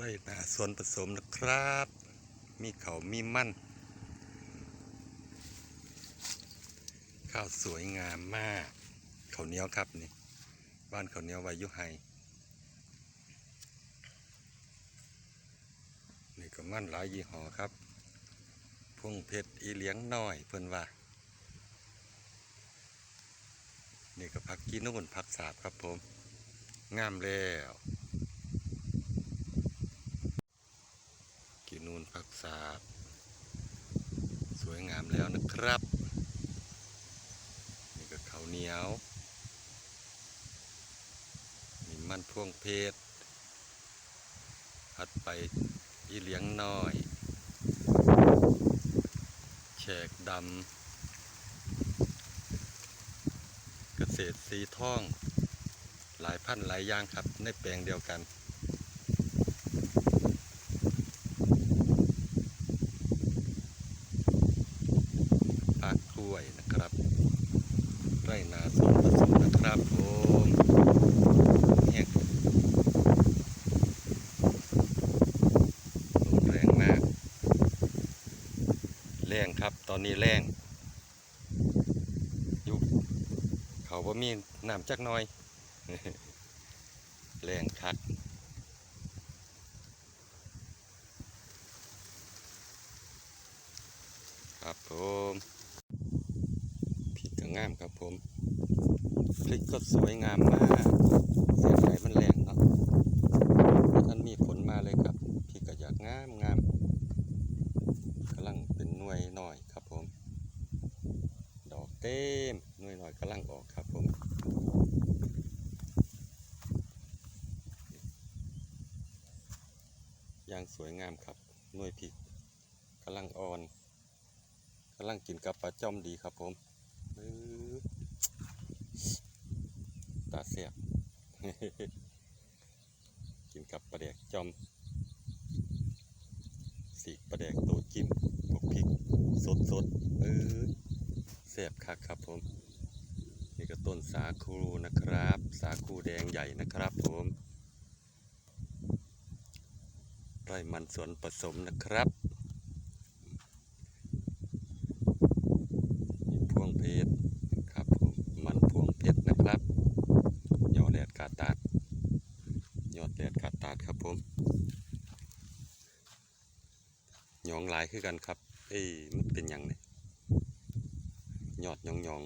ไรนาส่วนผสมนะครับ มีเขามีมันข้าวสวยงามมากเขาเหนียวครับนี่ บ้านเขาเหนียววายุไฮนี่ก็มันหลายยี่ห้อครับพวงเพชรอีเลียงน้อยเพิ่นว่า นี่ก็ผักกีนู่นผักสาบครับผม งามแล้ว ผักสาบสวยงามแล้วนะครับ นี่ก็ข้าวเหนียว มีมันพวงเพชรพัดไปอีเหลียงน้อยแฉกดำ เกษตรสีทอง หลายพันหลายอย่างครับ ในแปลงเดียวกัน ผักกล้วยนะครับ ไร่ นาสวนผสมนะครับผมเนี่ยลมแรงมาก แรงครับตอนนี้แรงอยู่เขาว่ามีน้ำจักน้อย แรงคักครับผม งามครับผมพริกก็สวยงามมากเสียดายมันแรงเนาะท่านมีฝนมาเลยครับพริกก็อยากงามงามกำลังเป็นหน่วยหน่อยครับผม ดอกเต็มหน่วยหน่อยกำลังออกครับผมอย่างสวยงามครับหน่วยพริกกำลังอ่อนกำลังกินกับปลาจ้อมดีครับผมปึ๊บ ตาเสียบกินกับปลาแดกจอมสีปลาแดกโตจิ้มพวกพริกสดสดๆเออเสียบคักครับผม นี่ก็ต้นสาคูนะครับ สาคูแดงใหญ่นะครับผมไร่มันสวนผสมนะครับ มีพวงเพชรครับผมมันพวงเพชรนะครับ ยอดแดดกาตาด ยอดแดดกาดครับผมหยองหลายคือกันครับ เอ้มันเป็นยังเนี่ยยอดหยองหยอง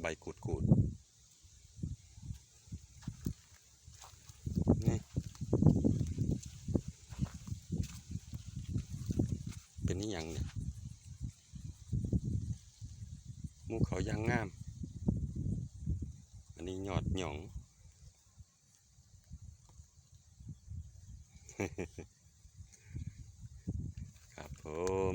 ใบกูดกูดนี่เป็นนี่ยังเนี่ยมูเขายางงาม อันนี้ยอดหยอง ครับผม